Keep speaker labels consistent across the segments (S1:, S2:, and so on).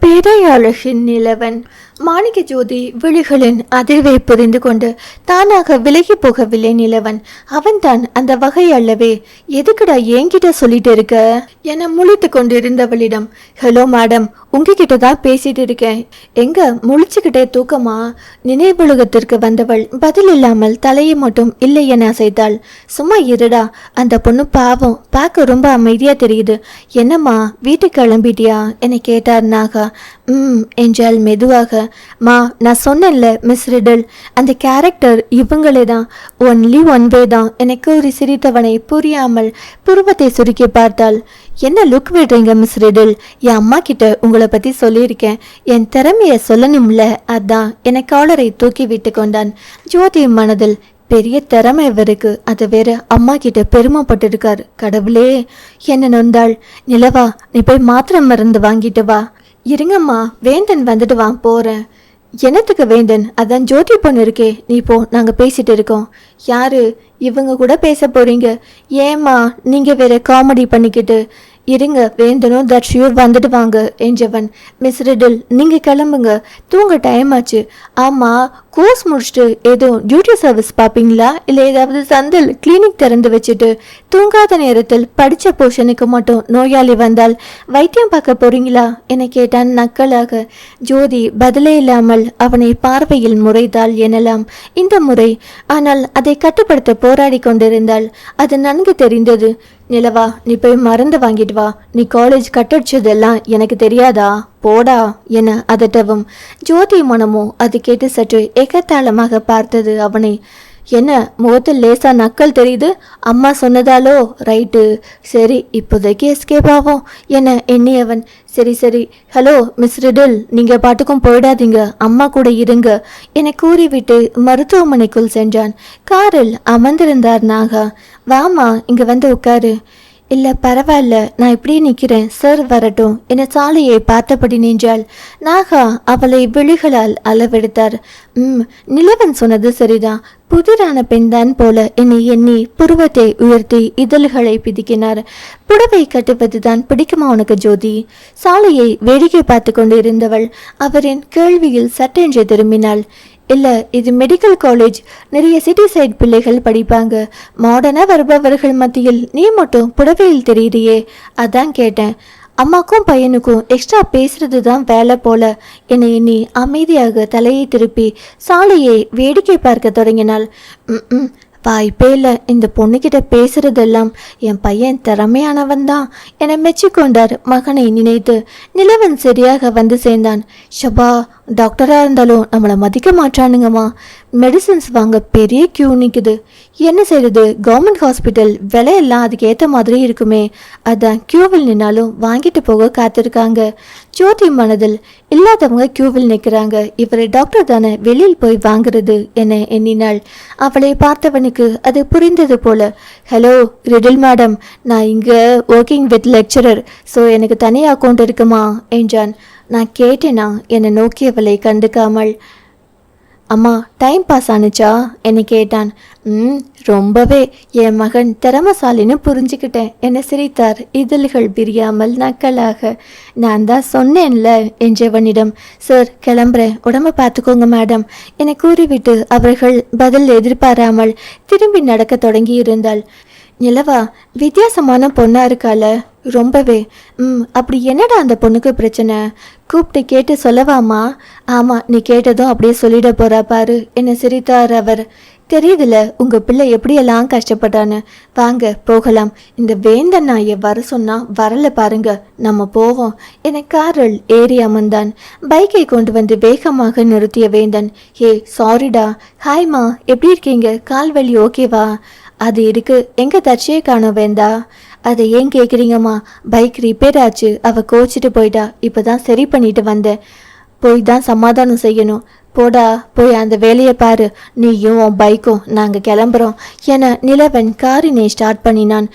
S1: பேரையாளரின் நிலவன். மாணிக்க ஜோதி விழிகளின் அதிர்வை புரிந்து கொண்டு தானாக விலகி போகவில்லை நிலவன். அவன்தான் அந்த வகை அல்லவே. எதுக்குடா என்கிட்ட சொல்லிட்டு இருக்க? என முழித்து கொண்டிருந்தவளிடம் ஹலோ மேடம் உங்ககிட்ட தான் பேசிட்டு இருக்கேன். எங்க முழிச்சுக்கிட்டே தூக்கமா? நினைவுலகத்திற்கு வந்தவள் பதில் இல்லாமல் தலையை மட்டும் இல்லை என அசைத்தாள். சும்மா இருடா அந்த பொண்ணு பாவம் பார்க்க ரொம்ப அமைதியா தெரியுது. என்னம்மா வீட்டுக்கு கிளம்பிட்டியா? என கேட்டார் நாகா. ம் என்றாள் மெதுவாக. மா நான் சொன்னேன்ல மிஸ் ரிடல் அந்த கேரக்டர் இவங்களே தான். ஒன்லி ஒன் வே தான். எனக்கு ஒரு சிரித்தவனை புரியாமல் புருவத்தை சுருக்கி பார்த்தாள். என்ன லுக் விடுறீங்க மிஸ் ரிடல் என் அம்மா கிட்ட உங்களை பத்தி சொல்லியிருக்கேன். என் திறமையை சொல்லணும்ல. அதான். என காலரை தூக்கி விட்டு கொண்டான் ஜோதி மனதில். பெரிய திறமை இவருக்கு. அது வேற அம்மா கிட்ட பெருமைப்பட்டிருக்காரு. கடவுளே. என்ன நொந்தாள்? நிலவா நீ போய் மாத்திரம் மருந்து வாங்கிட்டு வா. இருங்கம்மா வேந்தன் வந்துட்டு வா போறேன். என்னத்துக்கு வேந்தன்? அதான் ஜோதி பொண்ணு இருக்கே. நீ போ நாங்கள் பேசிட்டு இருக்கோம். யாரு? இவங்க கூட பேச போறீங்க. ஏம்மா நீங்கள் வேற காமெடி பண்ணிக்கிட்டு. இருங்க வேந்தனும் தர்ஷியூர் வந்துட்டு வாங்க என்றவன். மிஸ் ரிடில் நீங்கள் கிளம்புங்க. தூங்க டைம் ஆச்சு. ஆமாம் கோர்ஸ் முடிச்சுட்டு எதுவும் டியூட்டி சர்வீஸ் பார்ப்பீங்களா இல்லை ஏதாவது சந்தில் கிளினிக் திறந்து வச்சுட்டு தூங்காத நேரத்தில் படித்த போர்ஷனுக்கு மட்டும் நோயாளி வந்தால் வைத்தியம் பார்க்க போறீங்களா? என கேட்டான் நக்கலாக. ஜோதி பதிலே இல்லாமல் அவனை பார்வையில் முறைத்தாள் எனலாம். இந்த முறை. ஆனால் அதை கட்டுப்படுத்த போராடி கொண்டிருந்தாள். அது நன்கு தெரிந்தது. நிலவா நீ போய் மருந்து வாங்கிட்டு வா. நீ காலேஜ் கட்டடிச்சதெல்லாம் எனக்கு தெரியாதா? போடா என அதட்டவும். ஜோதி மனமோ அது கேட்டு சற்று எகத்தாளமாக பார்த்தது அவனை. என்ன முகத்தில் லேசா நக்கல் தெரியுது? அம்மா சொன்னதாலோ? ரைட்டு. சரி இப்போதைக்கு எஸ்கேப் ஆகும் என எண்ணியவன். சரி சரி. ஹலோ மிஸ் ரிடில் நீங்கள் பாட்டுக்கும் போயிடாதீங்க. அம்மா கூட இருங்க என கூறிவிட்டு மருத்துவமனைக்குள் சென்றான். காரில் அமர்ந்திருந்தார் நாகா. வாமா இங்கே வந்து உட்காரு இல்லை பரவாயில்ல நான் இப்படியே நிற்கிறேன் சார் வரட்டும். என சாலையை பார்த்தபடி நின்றாள். நாகா அவளை விழிகளால் அளவெடுத்தார். ம் நிலவன் சொன்னது சரிதான். புதிரான பெண்தான் போல என்னை எண்ணி புருவத்தை உயர்த்தி இதழ்களை பிதிக்கினார். புடவை கட்டுவதுதான் பிடிக்குமா உனக்கு ஜோதி? சாலையை வேடிக்கை பார்த்து கொண்டு இருந்தவள் அவரின் கேள்வியில் சட்டென்று திரும்பினாள். இல்லை இது மெடிக்கல் காலேஜ் நிறைய சிட்டி சைட் பிள்ளைகள் படிப்பாங்க. மாடர்னாக வருபவர்கள் மத்தியில் நீ மட்டும் புடவையில் தெரியுறியே? அதான் கேட்டேன். அம்மாக்கும் பையனுக்கும் எக்ஸ்ட்ரா பேசுறது தான் வேலை போல. என்னை எண்ணி அமைதியாக தலையை திருப்பி சாலையை வேடிக்கை பார்க்க தொடங்கினாள். "ம், ம் வாய்ப்பே இல்லை இந்த பொண்ணுகிட்ட பேசுறதெல்லாம் என் பையன் திறமையானவன் தான் என மெச்சிக்கொண்டார் மகனை நினைத்து. நிலவன் சரியாக வந்து சேர்ந்தான். ஷபா டாக்டராக இருந்தாலும் நம்மளை மதிக்க மாட்டானுங்கம்மா. மெடிசன்ஸ் வாங்க பெரிய கியூ நிற்குது என்ன செய்கிறது கவர்மெண்ட் ஹாஸ்பிட்டல் விலையெல்லாம் அதுக்கு ஏற்ற மாதிரி இருக்குமே. அதான் கியூவில் நின்னாலும் வாங்கிட்டு போக காத்திருக்காங்க. ஜோதி மனதில் இல்லாதவங்க கியூவில் நிற்கிறாங்க இவர் டாக்டர் தானே வெளியில் போய் வாங்குறது என எண்ணினாள். அவளை பார்த்தவனுக்கு அது புரிந்தது போல ஹலோ ரிடில் மேடம் நான் இங்கே ஒர்க்கிங் வித் லெக்சரர் ஸோ எனக்கு தனி அக்கௌண்ட் இருக்குமா? என்றான். நான் கேட்டேனா? என்னை நோக்கியவளை கண்டுக்காமல் அம்மா டைம் பாஸ் ஆனுச்சா? என்னை கேட்டான். ம் ரொம்பவே. என் மகன் திறமசாலின்னு புரிஞ்சுக்கிட்டேன். என்னை சிரித்தார். இதழ்கள் பிரியாமல் நக்கலாக. நான் தான் சொன்னேன்ல என்றவனிடம். சார் கிளம்புறேன். உடம்ப பார்த்துக்கோங்க மேடம் என கூறிவிட்டு அவர்கள் பதில் எதிர்பாராமல் திரும்பி நடக்க தொடங்கி இருந்தாள் நிலவா வித்தியாசமான பொண்ணா இருக்கால ரொம்பவே. ம் அப்படி என்னடா அந்த பொண்ணுக்கு பிரச்சனை? கூப்பிட்டு கேட்டு சொல்லவாமா? ஆமாம் நீ கேட்டதும் அப்படியே சொல்லிட போகிறா பாரு. என்ன சிரித்தார் அவர். தெரியுதுல உங்கள் பிள்ளை எப்படியெல்லாம் கஷ்டப்பட்டான்னு. வாங்க போகலாம். இந்த வேந்தன் நாயை வர சொன்னா வரல பாருங்க. நம்ம போவோம். என காரில் ஏறி அமர்ந்தான். பைக்கை கொண்டு வந்து வேகமாக நிறுத்திய வேந்தன் ஏ சாரிடா ஹாய்மா எப்படி இருக்கீங்க? கால்வலி ஓகேவா அது இருக்கு எங்க தச்சியே காணோம் வேந்தா? அதை ஏன் கேட்குறீங்கம்மா பைக் ரிப்பேர் ஆச்சு. அவ கோச்சிட்டு போயிட்டா. இப்பதான் சரி பண்ணிட்டு வந்தேன். போய் தான் சமாதானம் செய்யணும். போடா போய் அந்த வேலையை பாரு. நீயும் உன் பைக்கும் நாங்கள் கிளம்புறோம். என நிலவன் காரினை ஸ்டார்ட் பண்ணினான்.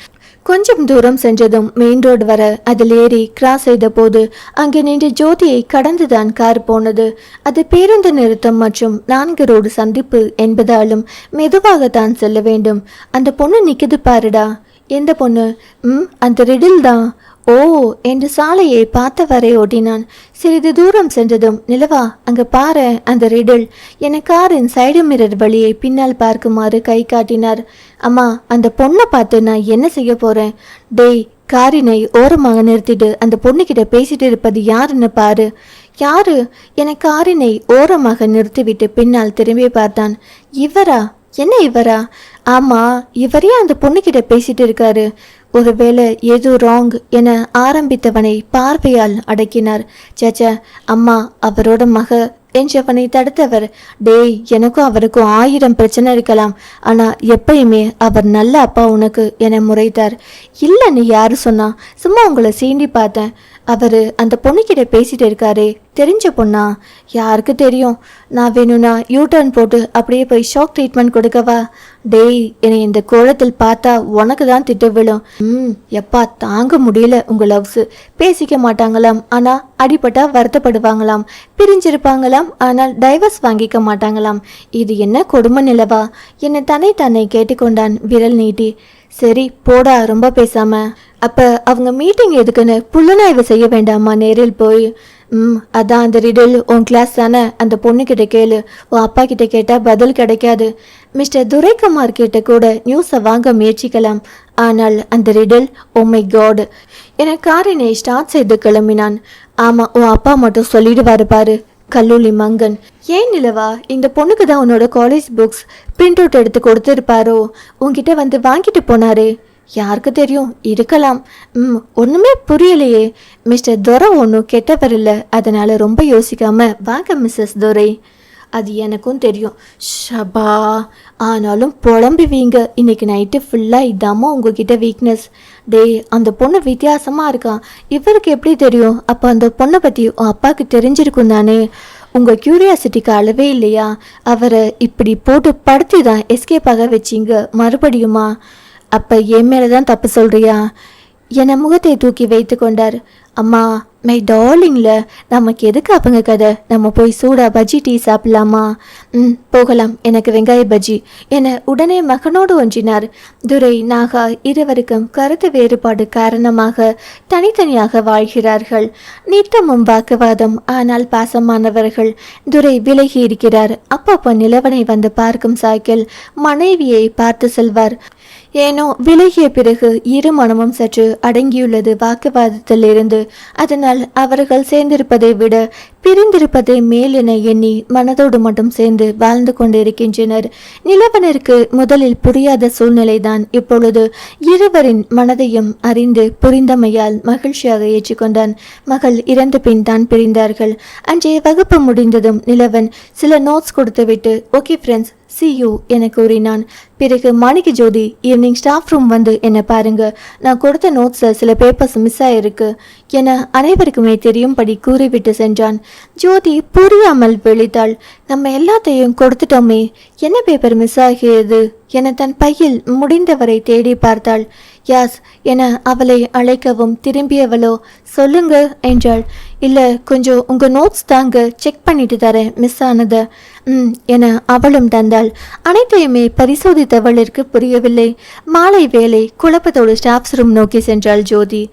S1: கொஞ்சம் தூரம் சென்றதும் மெயின் ரோடு வர அதில் ஏறி கிராஸ் செய்த போது அங்கே நின்று ஜோதியை கடந்துதான் கார் போனது. அது பேருந்து நிறுத்தம் மற்றும் நான்கு ரோடு சந்திப்பு என்பதாலும் மெதுவாகத்தான் செல்ல வேண்டும். அந்த பொண்ணு நிற்குது பாருடா. எந்த பொண்ணு? ம் அந்த ரிடில் தான். ஓ என்று சாலையை பார்த்தவரை ஓட்டினான். சிறிது தூரம் சென்றதும் நிலவா அங்க பாரு அந்த ரிடில். என காரின் சைடு மிரர் வழியை பின்னால் பார்க்குமாறு கை காட்டினார். அம்மா அந்த பொண்ணை பார்த்து நான் என்ன செய்ய போறேன்? டேய் காரினை ஓரமாக நிறுத்திட்டு அந்த பொண்ணுகிட்ட பேசிட்டு இருப்பது யாருன்னு பாரு. யாரு? என காரினை ஓரமாக நிறுத்திவிட்டு பின்னால் திரும்பி பார்த்தான். இவரா? என்ன இவரா? ஆமா இவரே அந்த பொண்ணுகிட்ட பேசிட்டு இருக்காரு. ஒருவேளை ஏதோ ராங் என ஆரம்பித்தவனை பார்வையால் அடக்கினார். சேச்சா அம்மா அவரோட மக என்றவனை தடுத்தவர். டேய் எனக்கும் அவருக்கும் ஆயிரம் பிரச்சனை இருக்கலாம். ஆனால் எப்பயுமே அவர் நல்ல அப்பா உனக்கு என முறைத்தார் இல்லைன்னு நீ யாரு சொன்னா சும்மா உங்களை சீண்டி பார்த்தேன். அவர் அந்த பொண்ணுக்கிட்ட பேசிட்டு இருக்காரே. தெரிஞ்ச பொண்ணா? யாருக்கு தெரியும்? நான் வேணும்னா யூ டர்ன் போட்டு அப்படியே போய் ஷாக் ட்ரீட்மெண்ட் கொடுக்கவா? டேய் என்னை இந்த கோலத்தில் பார்த்தா உனக்கு தான் திட்டு விழும். ம் எப்பா தாங்க முடியல உங்கள் லவ்ஸு பேசிக்க மாட்டாங்களாம் ஆனால் அடிபட்டா வருத்தப்படுவாங்களாம். பிரிஞ்சிருப்பாங்களாம் ஆனால் டைவர்ஸ் வாங்கிக்க மாட்டாங்களாம். இது என்ன கொடுமை நிலவா? என்னை தன்னை தன்னை கேட்டுக்கொண்டான் விரல் நீட்டி. சரி போடா ரொம்ப பேசாம. அப்ப அவங்க மீட்டிங் எதுக்குன்னு புலனாய்வு செய்ய வேண்டாமா நேரில் போய்? ம் அதான் அந்த ரிடல் உன் கிளாஸ் தானே? அந்த பொண்ணுக்கிட்ட கேளு. உன் அப்பா கிட்ட கேட்டால் பதில் கிடைக்காது. மிஸ்டர் துரைக்குமார் கிட்ட கூட நியூஸை வாங்க முயற்சிக்கலாம். ஆனால் அந்த ரிடல் ஓ மை காட் என காரினை ஸ்டார்ட் செய்து கிளம்பினான். ஆமாம் உன் அப்பா மட்டும் சொல்லிடுவாரு பாரு. கல்லூலி மங்கன். ஏன் நிலவா இந்த பொண்ணுக்கு தான் உன்னோட காலேஜ் புக்ஸ் பிரிண்ட் அவுட் எடுத்து கொடுத்துருப்பாரோ? உங்ககிட்ட வந்து வாங்கிட்டு போனாரே. யாருக்கு தெரியும்? இருக்கலாம். ம் ஒன்றுமே புரியலையே. மிஸ்டர் துரை ஒன்றும் கெட்டவர் இல்லை. அதனால் ரொம்ப யோசிக்காம வாங்க மிஸ்ஸஸ் துரை. அது எனக்கும் தெரியும். ஷபா ஆனாலும் புலம்புவீங்க இன்னைக்கு நைட்டு ஃபுல்லாக இதாம்மா உங்ககிட்ட வீக்னஸ் டேய் அந்த பொண்ணு வித்தியாசமாக இருக்கான் இவருக்கு எப்படி தெரியும்? அப்போ அந்த பொண்ணை பற்றி உன் அப்பாவுக்கு தெரிஞ்சிருக்கும் தானே? உங்கள் க்யூரியாசிட்டிக்கு அளவே இல்லையா? அவரை இப்படி போட்டு படுத்தி தான் எஸ்கேப் ஆக வச்சிங்க மறுபடியுமா? அப்போ என் மேலே தான் தப்பு சொல்கிறியா என முகத்தை தூக்கி வைத்து கொண்டார். அம்மா மை டார்லிங்கில் நமக்கு எதுக்கு அப்பங்க கதை? நம்ம போய் சூடா பஜ்ஜி டீ சாப்பிடலாமா? ம் போகலாம் எனக்கு வெங்காய பஜ்ஜி என உடனே மகனோடு ஒன்றினார். துரை நாகா இருவருக்கும் கருத்து வேறுபாடு காரணமாக தனித்தனியாக வாழ்கிறார்கள். நித்தமும் வாக்குவாதம் ஆனால் பாசமானவர்கள். துரை விலகி இருக்கிறார். அப்பப்போ நிலவனை வந்து பார்க்கும் சாய்க்கில் மனைவியை பார்த்து செல்வார். ஏனோ விலகிய பிறகு இரு மனமும் சற்று அடங்கியுள்ளது வாக்குவாதத்தில் இருந்து அதனால் அவர்கள் சேர்ந்திருப்பதை விட பிரிந்திருப்பதை மேல் என எண்ணி மனதோடு மட்டும் சேர்ந்து வாழ்ந்து கொண்டிருக்கின்றனர். நிலவனருக்கு முதலில் புரியாத சூழ்நிலைதான் இப்பொழுது இருவரின் மனதையும் அறிந்து புரிந்தமையால் மகிழ்ச்சியாக ஏற்றுக்கொண்டான். மகள் இறந்த பின் தான் பிரிந்தார்கள். அன்றைய வகுப்பு முடிந்ததும் நிலவன் சில நோட்ஸ் கொடுத்துவிட்டு ஓகே ஃப்ரெண்ட்ஸ் சி யூ என கூறினான். பிறகு Manikka Jothi evening staff room வந்து என்னை பாருங்க நான் கொடுத்த நோட்ஸில் சில பேப்பர்ஸ் மிஸ் ஆயிருக்கு என அனைவருக்குமே தெரியும்படி கூறிவிட்டு சென்றான். ஜோதி புரியாமல் விழித்தாள். நம்ம எல்லாத்தையும் கொடுத்துட்டோமே என்ன பேப்பர் மிஸ் ஆகியது? என தன் பையில் முடிந்தவரை தேடி பார்த்தாள். யாஸ் என அவளை அழைக்கவும் திரும்பியவளோ சொல்லுங்க என்றாள். இல்லை கொஞ்சம் உங்கள் நோட்ஸ் தாங்க செக் பண்ணிட்டு தரேன் மிஸ் ஆனதை. ம் என அவளும் தந்தாள். அனைத்தையுமே பரிசோதித்தவளிற்கு புரியவில்லை. மாலை வேலை குழப்பத்தோடு ஸ்டாஃப்ஸ் ரூம் நோக்கி சென்றாள் ஜோதி.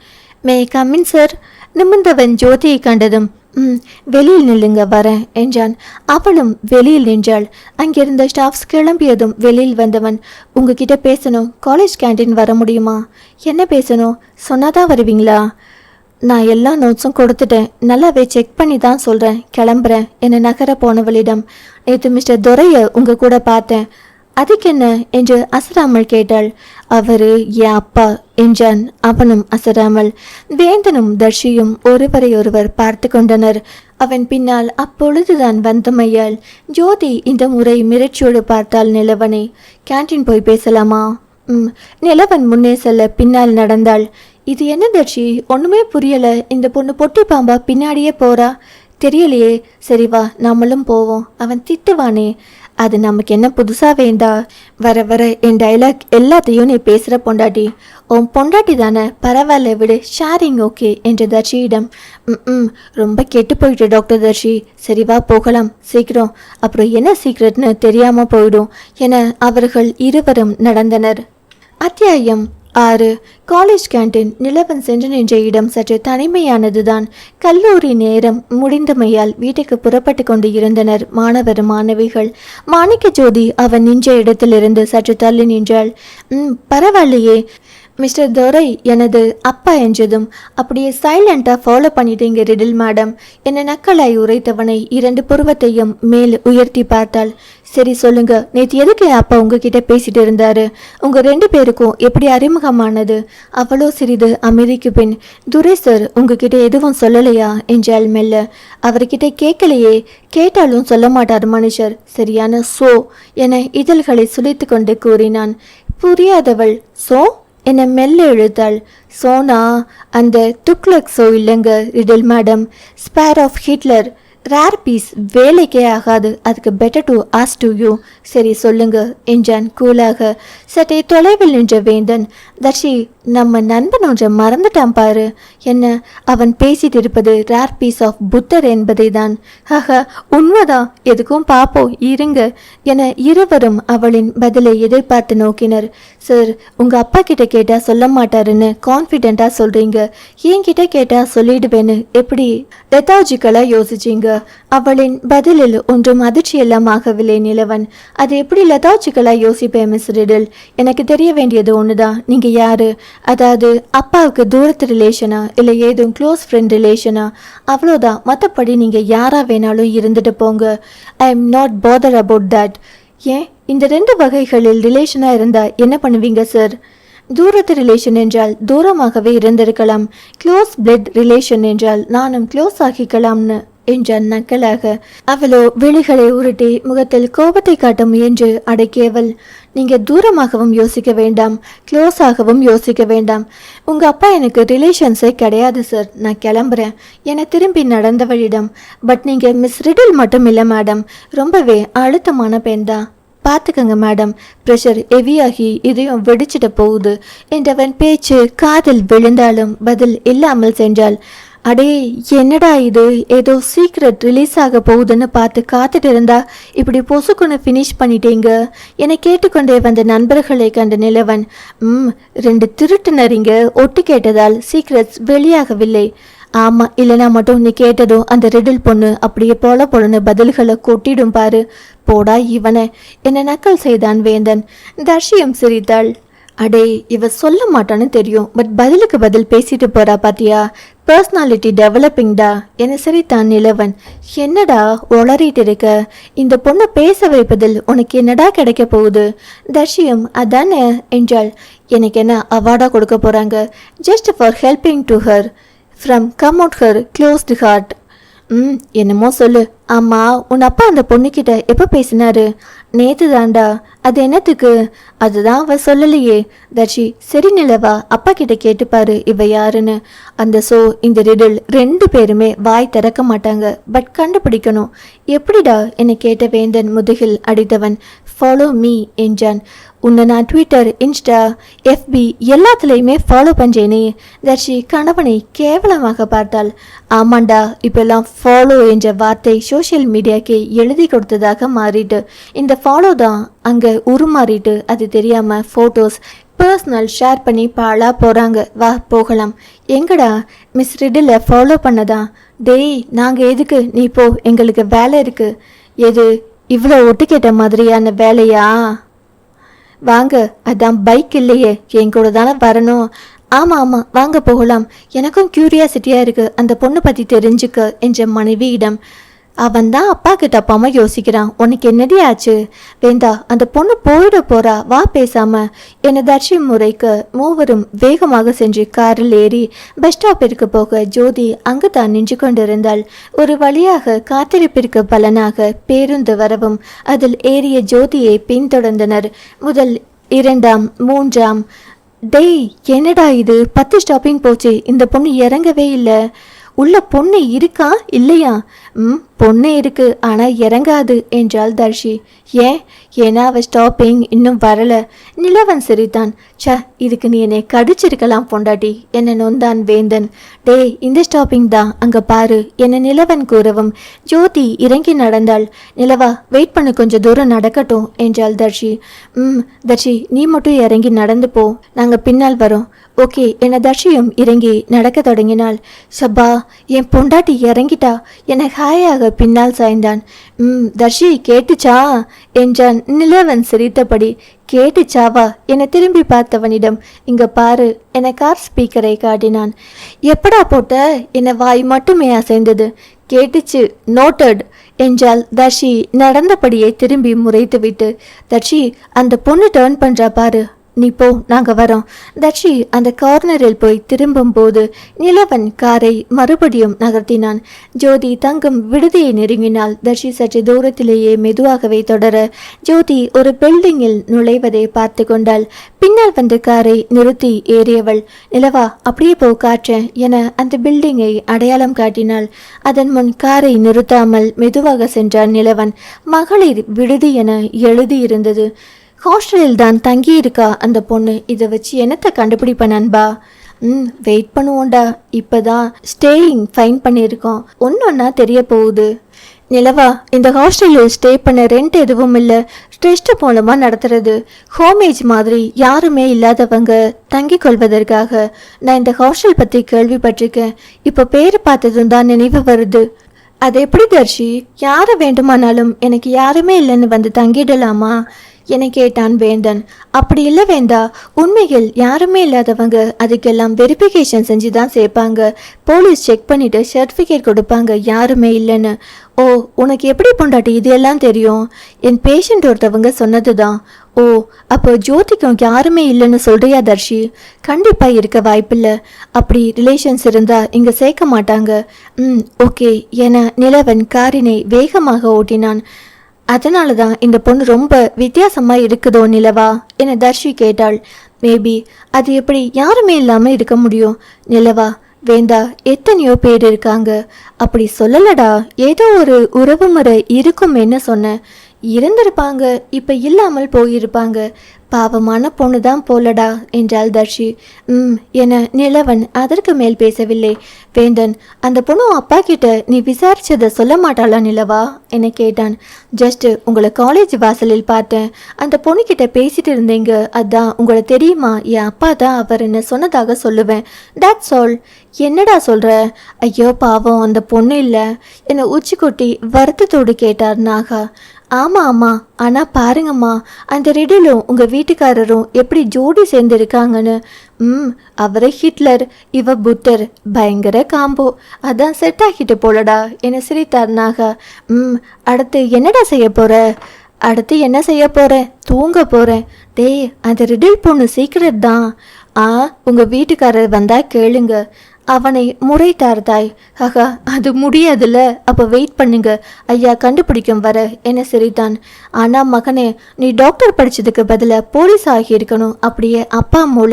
S1: மே கம்மின் சார் நிமிர்ந்தவன் ஜோதியை கண்டதும் ம் வெளியில் நில்லுங்க வரேன் என்றான். அவளும் வெளியில் நின்றாள். அங்கிருந்த ஸ்டாஃப்ஸ் கிளம்பியதும் வெளியில் வந்தவன் உங்ககிட்ட பேசணும் காலேஜ் கேண்டீன் வர முடியுமா? என்ன பேசணும்? சொன்னாதான் வருவீங்களா? நான் எல்லா நோட்ஸும் கொடுத்துட்டேன். நல்லாவே செக் பண்ணி தான் சொல்கிறேன் கிளம்புறேன். என்னை நகர போனவளிடம் நேற்று மிஸ்டர் துரையை உங்க கூட பார்த்தேன். அதுக்கென்ன என்று அசராமல் கேட்டாள். அவர் என் அப்பா என்றான் அவனும் அசராமல். வேந்தனும் தர்ஷியும் ஒருவரை ஒருவர் பார்த்து கொண்டனர். அவன் பின்னால் அப்பொழுதுதான் வந்தமையால் ஜோதி இந்த முறை மிரட்சியோடு பார்த்தாள் நிலவனை. கேண்டீன் போய் பேசலாமா? ம் நிலவன் முன்னே செல்ல பின்னால் நடந்தாள். இது என்ன தர்ஷி ஒன்றுமே புரியலை. இந்த பொண்ணு பொட்டி பாம்பா பின்னாடியே போறா. தெரியலையே. சரி வா நம்மளும் போவோம். அவன் திட்டுவானே. அது நமக்கு என்ன புதுசாக வேண்டா? வர வர என் டைலாக் எல்லாத்தையும் நீ பேசுகிற பொண்டாட்டி. உன் பொண்டாட்டி தானே? பரவாயில்ல விடு. ஷேரிங் ஓகே என்று தர்ஷியிடம். ம் ரொம்ப கெட்டு போயிட்டு டாக்டர் தர்ஷி. சரி வா போகலாம். சீக்கிரம். அப்புறம் என்ன சீக்கிரட்னு தெரியாமல் போயிடும். என அவர்கள் இருவரும் நடந்தனர். அத்தியாயம் ஆறு. காலேஜ் கேண்டீன் நிலவன் சென்று நின்ற இடம் சற்று தனிமையானதுதான். கல்லூரி நேரம் முடிந்தமையால் வீட்டுக்கு புறப்பட்டு கொண்டு இருந்தனர் மாணவர் மாணவிகள். மாணிக்க ஜோதி அவன் நின்ற இடத்திலிருந்து சற்று தள்ளி நின்றாள். ம் பரவாயில்லையே. மிஸ்டர் துரை எனது அப்பா என்றதும் அப்படியே சைலண்டாக ஃபாலோ பண்ணிட்டீங்க ரிடில் மேடம் என்னை நக்கலாய் உரைத்தவனை இரண்டு புருவத்தையும் மேல் உயர்த்தி பார்த்தாள். சரி சொல்லுங்க. நேற்று எதுக்கு என் அப்பா உங்ககிட்ட பேசிட்டு இருந்தாரு? உங்க ரெண்டு பேருக்கும் எப்படி அறிமுகமானது? அவ்வளோ சிறிது அமைதிக்கு பின் துரை சார் உங்ககிட்ட எதுவும் சொல்லலையா? என்றால் மெல்ல. அவர்கிட்ட கேட்கலையே. கேட்டாலும் சொல்ல மாட்டார் மனுஷர். சரியான சோ என இதழ்களை சுழித்து கொண்டு கூறினான். புரியாதவள் சோ? என்னை மெல்ல இழுத்தாள் சோனா? அந்த துக்லக் சோ இல்லைங்க riddle madam. Spare of Hitler. Rare piece வேலைக்கே ஆகாது. அதுக்கு better to ask to you சரி சொல்லுங்க என்றான் கூலாக. சற்றே தொலைவில் நின்ற வேந்தன் தர்ஷி நம்ம நண்பன் ஒன்றை மறந்துட்டான் பாரு. என்ன அவன் பேசிட்டு இருப்பது ரேர் பீஸ் ஆஃப் புத்தர் என்பதை தான் ஆக உண்மைதான். எதுக்கும் பாப்போம் இருங்க என இருவரும் அவளின் பதிலை எதிர்பார்த்து நோக்கினர். சார் உங்க அப்பா கிட்ட கேட்டா சொல்ல மாட்டாருன்னு கான்ஃபிடென்ட்டா சொல்றீங்க. என்கிட்ட கேட்டா சொல்லிடுவேன்னு எப்படி? லெத்தாஜிக்கலா யோசிச்சீங்க. அவளின் பதிலில் ஒன்றும் அதிர்ச்சியெல்லாம் ஆகவில்லை நிலவன். அது எப்படி லெத்தாஜிக்கலா யோசிப்பேன் மிஸ் ரிடில்? எனக்கு தெரிய வேண்டியது ஒண்ணுதான். நீங்க யாரு? அதாவது அப்பாவுக்கு தூரத்து ரிலேஷனா இல்லை ஏதும் க்ளோஸ் ஃப்ரெண்ட் ரிலேஷனா அவ்வளோதான். மற்றபடி நீங்கள் யாரா வேணாலும் இருந்துட்டு போங்க. I am not bother about that ஏன்? இந்த ரெண்டு வகைகளில் ரிலேஷனாக இருந்தால் என்ன பண்ணுவீங்க சார் தூரத்து ரிலேஷன் என்றால் தூரமாகவே இருந்திருக்கலாம். க்ளோஸ் பிளட் ரிலேஷன் என்றால் நானும் க்ளோஸ் ஆகிக்கலாம்னு. என்றான் நக்கலாக. அவளோ விழிகளை உருட்டி முகத்தில் கோபத்தை காட்ட முயன்று அடக்கியவள் நீங்க தூரமாகவும் யோசிக்க வேண்டாம் க்ளோஸாகவும் யோசிக்க வேண்டாம். உங்க அப்பா எனக்கு ரிலேஷன்ஸே கிடையாது சார் நான் கிளம்புறேன். என திரும்பி நடந்தவளிடம் பட் நீங்க மிஸ் ரிடில் மட்டும் இல்லை மேடம் ரொம்பவே அழுத்தமான பெண் தான். பார்த்துக்கங்க மேடம் ப்ரெஷர் ஹெவியாகி இதையும் வெடிச்சிட போகுது. என்றவன் பேச்சு காதில் விழுந்தாலும் பதில் இல்லாமல் சென்றாள். அடே என்னடா இது? ஏதோ சீக்ரெட் ரிலீஸ் ஆக போகுதுன்னு பார்த்து காத்துட்டு இருந்தா இப்படி பொசுக்குன்னு ஃபினிஷ் பண்ணிட்டீங்க. என கேட்டுக்கொண்டே வந்த நண்பர்களை கண்ட நிலவன் ம் ரெண்டு திருட்டுனரிங்க ஒட்டு கேட்டதால் சீக்ரெட்ஸ் வெளியாகவில்லை. ஆமாம் இல்லைனா மட்டும் நீ கேட்டதும் அந்த ரெடில் பொண்ணு அப்படியே போல பொழுன்னு பதில்களை கொட்டிடும் பாரு. போடா இவனை. என்ன நக்கல் செய்தான் வேந்தன். தர்ஷியம் சிரித்தாள். அடே இவ சொல்ல மாட்டான்னு தெரியும் பட் பதிலுக்கு பதில் பேசிட்டு போறா பாத்தியா? பர்சனாலிட்டி டெவலப்பிங்டா என சிரித்தான் நிலவன். என்னடா உளறிட்டு இருக்க? இந்த பொண்ணை பேச வைப்பதில் உனக்கு என்னடா கிடைக்க போகுது? தர்ஷியம் அதானே என்றாள். எனக்கு என்ன அவார்டா கொடுக்க போறாங்க? Just for helping to her from come out her closed heart ம் என்னமோ சொல்லு. ஆமாம் உன் அப்பா அந்த பொண்ணுக்கிட்ட எப்போ பேசினாரு? நேத்து தாண்டா அது என்னத்துக்கு? அதுதான் அவ சொல்லலையே. தர்ஷி சரி நிலவா அப்பா கிட்ட கேட்டுப்பாரு இவ யாருன்னு. அந்த சோ இந்த ரிடில் ரெண்டு பேருமே வாய் திறக்க மாட்டாங்க. பட் கண்டுபிடிக்கணும். எப்படிடா என்னை கேட்ட வேந்தன் முதுகில் அடித்தவன்? ஃபாலோ மீ என்றான் உன்னை நான் ட்விட்டர் இன்ஸ்டா எஃபி எல்லாத்துலேயுமே ஃபாலோ பண்ணுறேனே தர்ஷி கணவனை கேவலமாக பார்த்தாள். ஆமாண்டா இப்பெல்லாம் ஃபாலோ என்ற வார்த்தை சோஷியல் மீடியாக்கே எழுதி கொடுத்ததாக மாறிட்டு. இந்த ஃபாலோ தான் அங்கே உருமாறிட்டு அது தெரியாமல் ஃபோட்டோஸ் பர்சனல் ஷேர் பண்ணி பாழா போகிறாங்க வா போகலாம். எங்கடா மிஸ் ரிடில் ஃபாலோ பண்ணதா? டேய் நாங்கள் எதுக்கு? நீ போ எங்களுக்கு வேலை இருக்குது எது இவ்வளோ ஒட்டு கேட்ட மாதிரியான வேலையா? வாங்க அதான் பைக் இல்லையே. என் கூட தானே வரணும். ஆமாம் ஆமாம் வாங்க போகலாம். எனக்கும் க்யூரியாசிட்டியாக இருக்குது அந்த பொண்ணு பற்றி தெரிஞ்சுக்க என்ற மனைவியிடம் அவன் தான் அப்பாக்கு தப்பாம யோசிக்கிறான். உனக்கு என்னடி ஆச்சு? வேண்டா அந்த பொண்ணு போயிட போறா. வா பேசாம. என தர்ஷி முறைக்கு மூவரும் வேகமாக சென்று காரில் ஏறி பஸ் ஸ்டாப்பிற்கு போக ஜோதி அங்கு தான் நின்று கொண்டிருந்தாள். ஒரு வழியாக காத்திருப்பிற்கு பலனாக பேருந்து வரவும் அதில் ஏறிய ஜோதியை பின்தொடர்ந்தனர். முதல் இரண்டாம் மூன்றாம். டேய் என்னடா இது? பத்து ஸ்டாப்பிங் போச்சு. இந்த பொண்ணு இறங்கவே இல்லை. உள்ள பொண்ணு இருக்கா இல்லையா? ம் பொண்ணு இருக்கு ஆனால் இறங்காது என்றாள் தர்ஷி. ஏன்? ஏன்னா அவள் ஸ்டாப்பிங் இன்னும் வரல. நிலவன் சிரித்தான். ச்ச இதுக்கு நீ என்னை கடிச்சிருக்கலாம் பொண்டாட்டி என்னை நொந்தான் வேந்தன். டேய் இந்த ஸ்டாப்பிங் தான் அங்கே பாரு என்ன நிலவன் கூறவும். ஜோதி இறங்கி நடந்தாள். நிலவா வெயிட் பண்ணு கொஞ்சம் தூரம் நடக்கட்டும் என்றாள் தர்ஷி. ம் தர்ஷி நீ மட்டும் இறங்கி நடந்து போ. நாங்கள் பின்னால் வரோம். ஓகே என தர்ஷியும் இறங்கி நடக்க தொடங்கினாள். சப்பா என் பொண்டாட்டி இறங்கிட்டா? என ஹாயாக பின்னால் சாய்ந்தான். ம் தர்ஷி கேட்டுச்சா? என்றான் நிலவன் சிரித்தபடி. கேட்டுச்சாவா? என திரும்பி பார்த்தவனிடம். இங்க பாரு என கார் ஸ்பீக்கரை காட்டினான். எப்படா போட்ட? என வாய் மட்டுமே அசைந்தது. கேட்டுச்சு நோட்டட் என்றால் தர்ஷி நடந்தபடியே திரும்பி முறைத்துவிட்டு. தர்ஷி அந்த பொண்ணு டேர்ன் பண்ணுறா பாரு. நீ போ நாங்கள் வரோம். தர்ஷி அந்த கார்னரில் போய் திரும்பும் போது நிலவன் காரை மறுபடியும் நகர்த்தினான். ஜோதி தங்கும் விடுதியை நெருங்கினால் தர்ஷி சற்று தூரத்திலேயே மெதுவாகவே தொடர ஜோதி ஒரு பில்டிங்கில் நுழைவதை பார்த்து கொண்டாள். பின்னால் வந்த காரை நிறுத்தி ஏறியவள் நிலவா அப்படியே போ காற்றேன் என அந்த பில்டிங்கை அடையாளம் காட்டினாள். அதன் முன் காரை நிறுத்தாமல் மெதுவாக சென்றான் நிலவன். மகளிர் விடுதி என எழுதியிருந்தது. ஹாஸ்டலில் தான் தங்கி இருக்கா அந்த பொண்ணு. இதை வச்சு என்னத்தை கண்டுபிடிப்ப நண்பா? ம் வெயிட் பண்ணுவோண்டா இப்போதான் ஸ்டேயிங் ஃபைன் பண்ணியிருக்கோம். ஒன்றொன்னா தெரிய போகுது. நிலவா இந்த ஹாஸ்டலில் ஸ்டே பண்ண ரெண்ட் எதுவும் இல்லை. ட்ரெஸ்ட் மூலமாக நடத்துறது. ஹோமேஜ் மாதிரி யாருமே இல்லாதவங்க தங்கிக் கொள்வதற்காக நான் இந்த ஹாஸ்டல் பற்றி கேள்விப்பட்டிருக்கேன். இப்போ பேர் பார்த்ததும் தான் நினைவு வருது. அது எப்படி தர்ஷி? யாரை வேண்டுமானாலும் எனக்கு யாருமே இல்லைன்னு வந்து தங்கிடலாமா? என கேட்டான் வேந்தன். அப்படி இல்லை வேந்தா உண்மையில் யாருமே இல்லாதவங்க அதுக்கெல்லாம் வெரிஃபிகேஷன் செஞ்சு தான் சேர்ப்பாங்க. போலீஸ் செக் பண்ணிட்டு சர்டிஃபிகேட் கொடுப்பாங்க யாருமே இல்லைன்னு. ஓ உனக்கு எப்படி பொண்டாட்டி இதெல்லாம் தெரியும்? என் பேஷண்ட் ஒருத்தவங்க சொன்னது தான் ஓ அப்போ ஜோதிக்கும் யாருமே இல்லைன்னு சொல்றியா தர்ஷி? கண்டிப்பாக இருக்க வாய்ப்பில்லை. அப்படி ரிலேஷன்ஸ் இருந்தால் இங்கே சேர்க்க மாட்டாங்க. ம் ஓகே என நிலவன் காரினை வேகமாக ஓட்டினான். அதனால தான் இந்த பொண்ணு ரொம்ப வித்தியாசமாக இருக்குதோ நிலவா? என தர்ஷி கேட்டாள். மேபி அது எப்படி யாருமே இல்லாமல் இருக்க முடியும்? நிலவா வேந்தா எத்தனையோ பேர் இருக்காங்க. அப்படி சொல்லலடா ஏதோ ஒரு உறவு முறை இருக்கும் என்ன சொன்ன? இருந்திருப்பாங்க இப்ப இல்லாமல் போயிருப்பாங்க. பாவமான பொண்ணு தான் போலடா என்றாள் தர்ஷி. ம் என நிலவன் அதற்கு மேல் பேசவில்லை. வேந்தன் அந்த பொண்ணு அப்பா கிட்ட நீ விசாரிச்சதை சொல்ல மாட்டாளா நிலவா? என கேட்டான். ஜஸ்ட் உங்களை காலேஜ் வாசலில் பார்த்தேன். அந்த பொண்ணுக்கிட்ட பேசிட்டு இருந்தீங்க. அதான் உங்களை தெரியுமா? என் அப்பா தான் அவர் என்ன சொன்னதாக சொல்லுவேன். தட்ஸ் ஆல் என்னடா சொல்ற? ஐயோ பாவம் அந்த பொண்ணு இல்லை. என்னை உச்சி கொட்டி வருத்தத்தோடு கேட்டார் நாகா. ஆமாம் ஆமாம் ஆனால் பாருங்கம்மா அந்த ரெடிலும் உங்கள் வீட்டுக்காரரும் எப்படி ஜோடி சேர்ந்துருக்காங்கன்னு. ம் அவரை ஹிட்லர் இவ புத்தர். பயங்கர காம்போ. அதான் செட் ஆகிட்டு போலடா என சிரித்தார் நாகா. ம் அடுத்து என்னடா செய்ய போகிற அடுத்து என்ன செய்ய போகிறேன் தூங்க போகிறேன் டேய் அந்த ரிடில் பொண்ணு சீக்கிரம் தான். ஆ உங்கள் வீட்டுக்காரர் வந்தால் கேளுங்க. அவனை முறைத்தார்தாய் ஆகா அது முடியாதுல்ல. அப்போ வெயிட் பண்ணுங்க. ஐயா கண்டுபிடிக்கும் வர என சிரித்தான் ஆனா மகனே நீ டாக்டர் படிச்சதுக்கு பதிலாக போலீஸ் ஆகியிருக்கணும் அப்படியே அப்பா மூல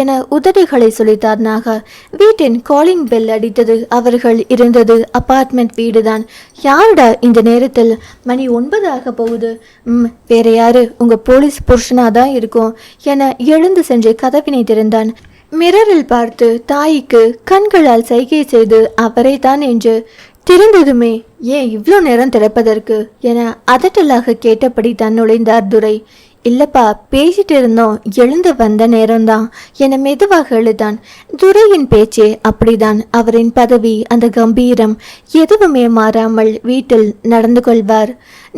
S1: என உதடுகளை சொல்லித்தார் நாகா. வீட்டின் காலிங் பெல் அடித்தது அவர்கள் இருந்தது அபார்ட்மெண்ட் வீடுதான். யாருடா இந்த நேரத்தில்? மணி ஒன்பது ஆக போகுது. ம் வேற யாரு? உங்க போலீஸ் புருஷனாக தான் இருக்கும் என எழுந்து சென்று கதவினை திறந்தான். மிரரில் பார்த்து தாய்க்கு கண்களால் சைகை செய்து அவரை தான் என்று திறந்ததுமே ஏன் இவ்வளோ நேரம் திறப்பதற்கு? என அதட்டலாக கேட்டபடி தான் நுழைந்தார் துரை. இல்லப்பா பேசிட்டு இருந்தோம். எழுந்து வந்த நேரம்தான். என மெதுவாக எழுதான் துரையின் பேச்சே அப்படிதான். அவரின் பதவி அந்த கம்பீரம் எதுவுமே மாறாமல் வீட்டில் நடந்து கொள்வார்.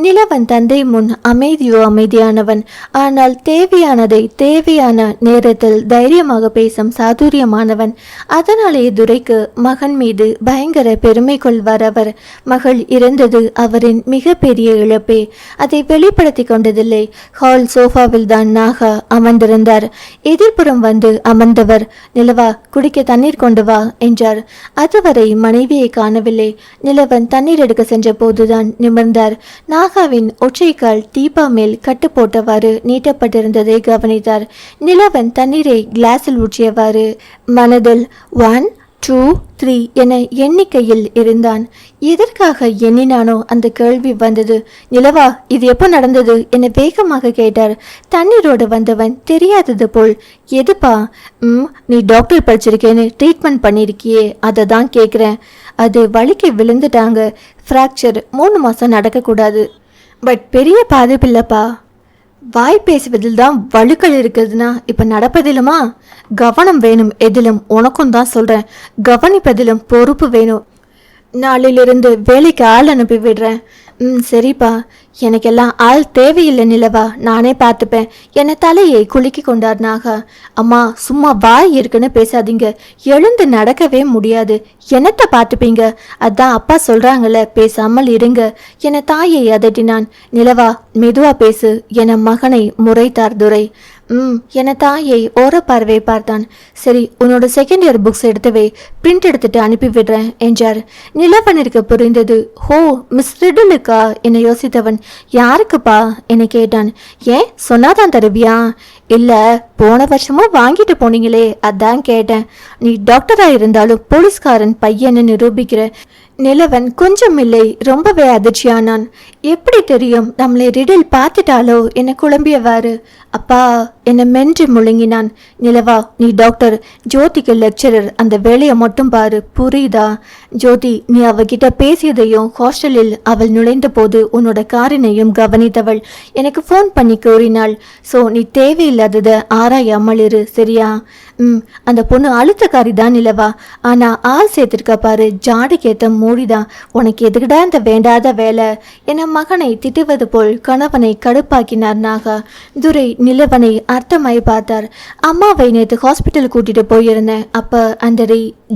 S1: நிலவன் தந்தை முன் அமைதியோ அமைதியானவன். ஆனால் தேவையானதை தேவையான நேரத்தில் தைரியமாக பேசும் சாதுரியமானவன். அதனாலேயே துரைக்கு மகன் மீது பயங்கர பெருமை கொள்வார் அவர் மகள் இறந்தது அவரின் மிகப்பெரிய இழப்பே. அதை வெளிப்படுத்தி கொண்டதில்லை. ஹால் சோஃபாவில் தான் நாகா அமர்ந்திருந்தார். எதிர்ப்புறம் வந்து அமர்ந்தவர் நிலவா குடிக்க தண்ணீர் கொண்டு வா என்றார். அதுவரை மனைவியை காணவில்லை. நிலவன் தண்ணீர் எடுக்க சென்ற போதுதான் நிமிர்ந்தார். நாகாவின் ஒற்றைக்கால் தீபா மேல் கட்டு போட்டவாறு நீட்டப்பட்டிருந்ததை கவனித்தார். நிலவன் தண்ணீரை கிளாஸில் ஊற்றியவாறு மனதில் ஒன் டூ த்ரீ என எண்ணிக்கையில் இருந்தான். எதற்காக எண்ணினானோ அந்த கேள்வி வந்தது. நிலவா இது எப்போ நடந்தது என வேகமாக கேட்டார். தண்ணீரோடு வந்தவன் தெரியாதது போல் எதுப்பா? ம் நீ டாக்டர் படிச்சிருக்கேன்னு ட்ரீட்மெண்ட் பண்ணியிருக்கியே அதை தான் கேட்குறேன் அது வலிக்கு விழுந்துட்டாங்க. ஃப்ராக்சர் மூணு மாதம் நடக்கக்கூடாது. பட் பெரிய பாதிப்பு இல்லைப்பா. வாய் பேசுவதில் தான் வழுக்கள் இருக்குதுன்னா இப்போ நடப்பதிலுமா? கவனம் வேணும் எதிலும் உனக்கும் தான் சொல்கிறேன் கவனிப்பதிலும் பொறுப்பு வேணும். நாளிலிருந்து வேலைக்கு ஆள் அனுப்பி விடுறேன். ம் சரிப்பா. எனக்கெல்லாம் ஆள் தேவையில்லை நிலவா. நானே பார்த்துப்பேன். என்னை தலையை குலுக்கி கொண்டார் நாகா. அம்மா சும்மா வாய் இருக்குன்னு பேசாதீங்க. எழுந்து நடக்கவே முடியாது. என்னத்தை பார்த்துப்பீங்க? அதான் அப்பா சொல்கிறாங்கள பேசாமல் இருங்க. என தாயை அதட்டினான். நிலவா மெதுவா பேசு. என மகனை முறைத்தார் துரை. ம் என தாயை ஓர பார்வை பார்த்தான். சரி உன்னோட செகண்ட் இயர் புக்ஸ் எடுத்தவை பிரிண்ட் எடுத்துட்டு அனுப்பி விடுறேன் என்றார். நிலவனிற்கு புரிந்தது ஹோ மிஸ் ரிடலுக்கா? என யோசித்தவன். யாருக்குப்பா? என கேட்டான். ஏன் சொன்னாதான் தருவியா? இல்லை போன வருஷமும் வாங்கிட்டு போனீங்களே அதான் கேட்டேன். நீ டாக்டராக இருந்தாலும் போலீஸ்காரன் பையன்னு நிரூபிக்கிற நிலவன் கொஞ்சம் இல்லை ரொம்பவே அதிர்ச்சியானான். எப்படி தெரியும் நம்மளை ரிடில் பார்த்துட்டாலோ என குழம்பியவாறு? அப்பா என்னை மென்று முழுங்கினான். நிலவா நீ டாக்டர் ஜோதிக்கு லெக்சரர் அந்த வேலையை மட்டும் பாரு புரியுதா? ஜோதி நீ அவகிட்ட பேசியதையும் ஹாஸ்டலில் அவள் நுழைந்த போது உன்னோட காரினையும் கவனித்தவள். எனக்கு ஃபோன் பண்ணி கூறினாள். ஸோ நீ தேவையில்லாததை ஆராயாமல் இரு சரியா? ம் அந்த பொண்ணு அழுத்தக்காரி தான் நிலவா. ஆனால் ஆள் சேர்த்துருக்க பாரு ஜாடுக்கேற்ற மூடி தான். உனக்கு எதுக்குடா இந்த வேண்டாத வேலை? என மகனை திட்டுவது போல் கணவனை கடுப்பாக்கினார் நாகா. துரை நிலவனை அர்த்தமாய் பார்த்தார். அம்மாவை நேற்று ஹாஸ்பிட்டல் கூட்டிட்டு போயிருந்தேன். அப்போ அந்த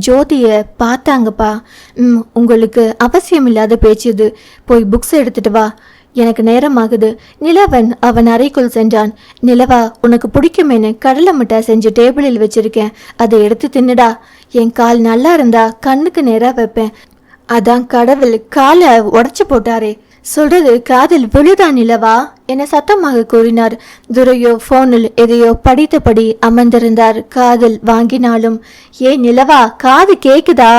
S1: ஜோதியை பார்த்தாங்கப்பா. ம் உங்களுக்கு அவசியம் இல்லாத பேச்சு இது. போய் புக்ஸ் எடுத்துட்டு வா. எனக்கு நேரமாகுது. நிலவன் அவன் அறைக்குள் சென்றான். நிலவா உனக்கு பிடிக்குமேனு கடலை மிட்டாய் செஞ்சு டேபிளில் வச்சிருக்கேன். அதை எடுத்து தின்னுடா. என் கால் நல்லா இருந்தா கண்ணுக்கு நேராக வைப்பேன். அதான் கடவுள் காலை உடச்சி போட்டாரே. சொல்றது காதில் விழுதா நிலவா? என சத்தமாக கூறினார். துரையோ போனில் எதையோ படித்தபடி அமர்ந்திருந்தார். காதில் வாங்கினாலும் ஏ நிலவா காது கேக்குதா?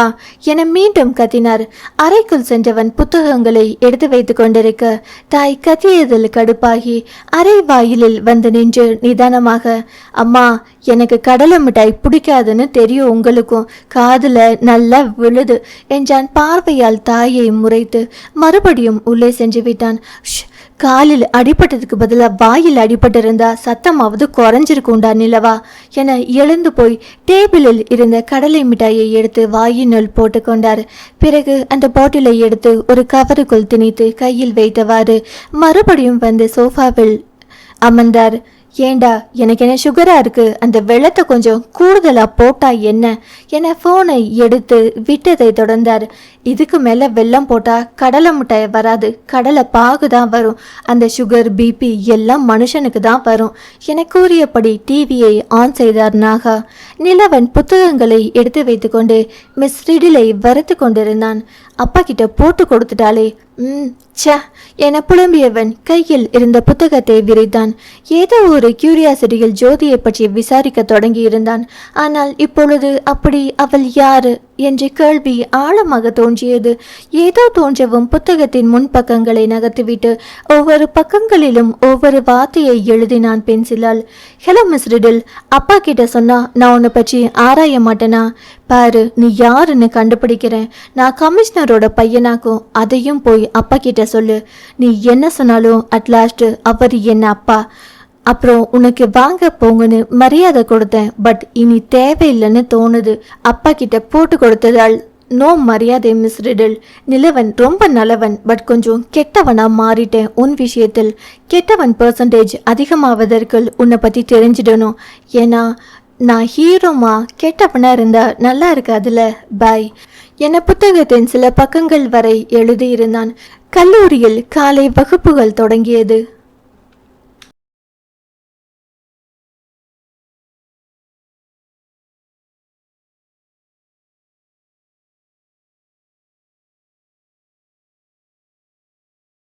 S1: என மீண்டும் கத்தினார். அறைக்குள் சென்றவன் புத்தகங்களை எடுத்து வைத்துக் கொண்டிருக்க தாய் கத்தியதில் கடுப்பாகி அறை வாயிலில் வந்து நின்று நிதானமாக அம்மா எனக்கு கடலை மிட்டாய் பிடிக்காதுன்னு தெரியும் உங்களுக்கும். காதுல நல்லா விழுது என்றான். பார்வையால் தாயை முறைத்து மறுபடியும் உள்ளே சென்று விட்டான். காலில் அடிபட்டதுக்கு பதிலாக வாயில் அடிபட்டிருந்தா சத்தமாவது குறைஞ்சிருக்கும்டா நிலவா என எழுந்து போய் டேபிளில் இருந்த கடலை மிட்டாயை எடுத்து வாயினுள் போட்டுக்கொண்டார். பிறகு அந்த பாட்டிலை எடுத்து ஒரு கவருக்குள் திணித்து கையில் வைத்தவாறு மறுபடியும் வந்து சோஃபாவில் அமர்ந்தார். ஏண்டா எனக்கு என்ன சுகராக இருக்குது அந்த வெள்ளத்தை கொஞ்சம் கூடுதலாக போட்டால் என்ன? என ஃபோனை எடுத்து விட்டதை தொடர்ந்தார். இதுக்கு மேலே வெள்ளம் போட்டால் கடலை மிட்டாய் வராது. கடலை பாகு தான் வரும். அந்த சுகர் பிபி எல்லாம் மனுஷனுக்கு தான் வரும். என கூறியபடி டிவியை ஆன் செய்தார் நாகா. நிலவன் புத்தகங்களை எடுத்து வைத்துக்கொண்டு மிஸ் ரிடிலை வறுத்து கொண்டிருந்தான். அப்பா கிட்ட போட்டு கொடுத்துட்டாளே ம் ச்சே என புலம்பியவன் கையில் இருந்த புத்தகத்தை விரித்தான். ஏதோ ஒரு கியூரியாசிட்டியில் ஜோதியை பற்றி விசாரிக்க தொடங்கியிருந்தான். ஆனால் இப்பொழுது அப்படி அவள் யாரு? என்ற கேள்வி ஆழமாக தோன்றியது. ஏதோ தோன்றவும் புத்தகத்தின் முன்பக்கங்களை நகர்த்திவிட்டு ஒவ்வொரு பக்கங்களிலும் ஒவ்வொரு வார்த்தையை எழுதினான் பென்சிலால். ஹலோ மிஸ் ரிடில் அப்பா கிட்ட சொன்னா நான் உன்னை பற்றி ஆராய மாட்டேனா? பாரு நீ யாருன்னு கண்டுபிடிக்கிறேன். நான் கமிஷனரோட பையனாக்கும் அதையும் போய் அப்பா கிட்ட சொல்லு. நீ என்ன சொன்னாலும் அட்லாஸ்ட் அவர் என்ன அப்பா. அப்புறம் உனக்கு வாங்க போங்கன்னு மரியாதை கொடுத்தேன். பட் இனி தேவையில்லைன்னு தோணுது. அப்பா கிட்ட போட்டு கொடுத்ததால் நோ மரியாதை மிஸ் ரிடில். நிலவன் ரொம்ப நல்லவன். பட் கொஞ்சம் கெட்டவனா மாறிட்டேன் உன் விஷயத்தில். கெட்டவன் பர்சன்டேஜ் அதிகமாவதற்கு உன்னை பற்றி தெரிஞ்சிடணும். ஏன்னா நான் ஹீரோமா கெட்டவனாக இருந்தால் நல்லா இருக்காதுல்ல பாய் என புத்தகத்தின் சில பக்கங்கள் வரை எழுதியிருந்தான். கல்லூரியில் காலை வகுப்புகள் தொடங்கியது.